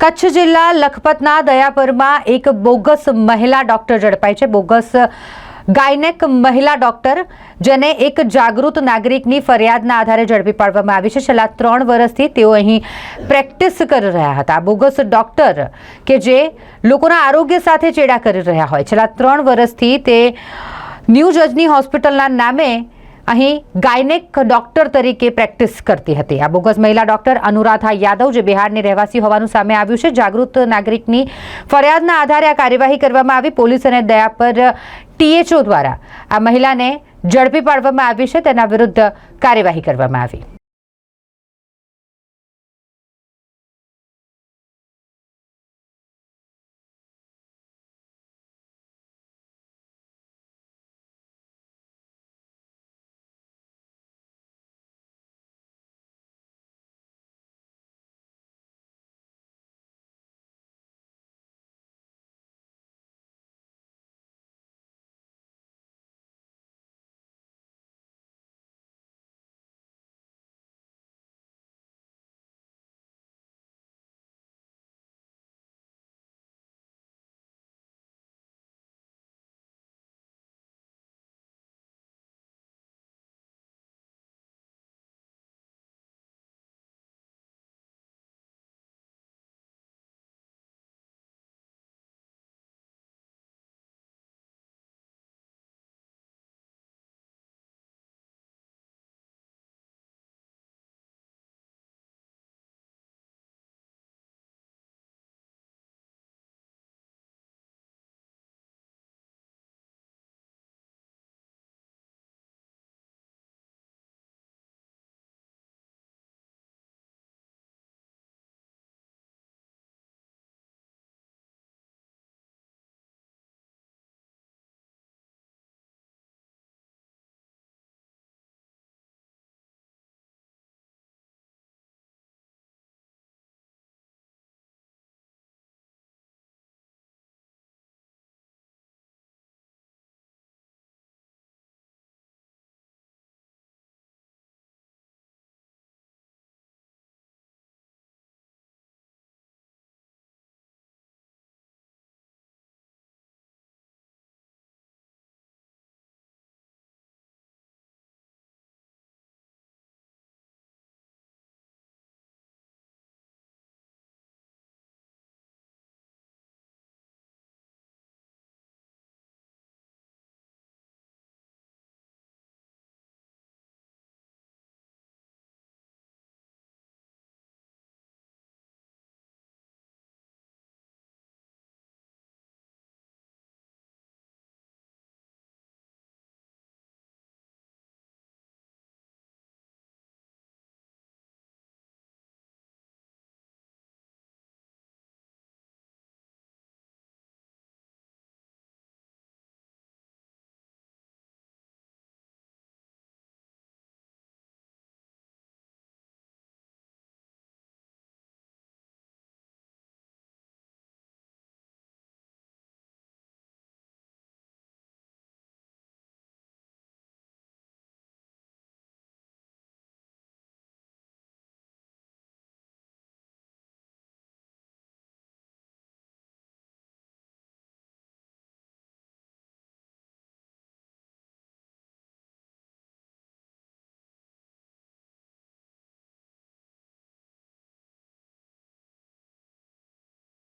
કચ્છ જિલ્લા લખપતના દયાપરમાં એક બોગસ મહિલા ડોક્ટર ઝડપાઈ છે. બોગસ ગાયનેક મહિલા ડોક્ટર જેને એક જાગૃત નાગરિકની ફરિયાદના આધારે ઝડપી પાડવામાં આવી છે. છેલ્લા ત્રણ વર્ષથી તેઓ અહીં પ્રેક્ટિસ કરી રહ્યા હતા. બોગસ ડોક્ટર કે જે લોકોના આરોગ્ય સાથે ચેડા કરી રહ્યા હોય. છેલ્લા ત્રણ વર્ષથી તે ન્યૂ જજની હોસ્પિટલના નામે અહીં ગાયનેક ડોક્ટર તરીકે પ્રેક્ટિસ કરતી હતી. આ બોગસ મહિલા ડોક્ટર અનુરાધા યાદવ, જે બિહારની રહેવાસી હોવાનું સામે આવ્યું છે, જાગૃત નાગરિકની ફરિયાદના આધારે આ કાર્યવાહી કરવામાં આવી. પોલીસ અને દયા પર ટીએચઓ દ્વારા આ મહિલાને ઝડપી પાડવામાં આવી છે. તેના વિરુદ્ધ કાર્યવાહી કરવામાં આવી.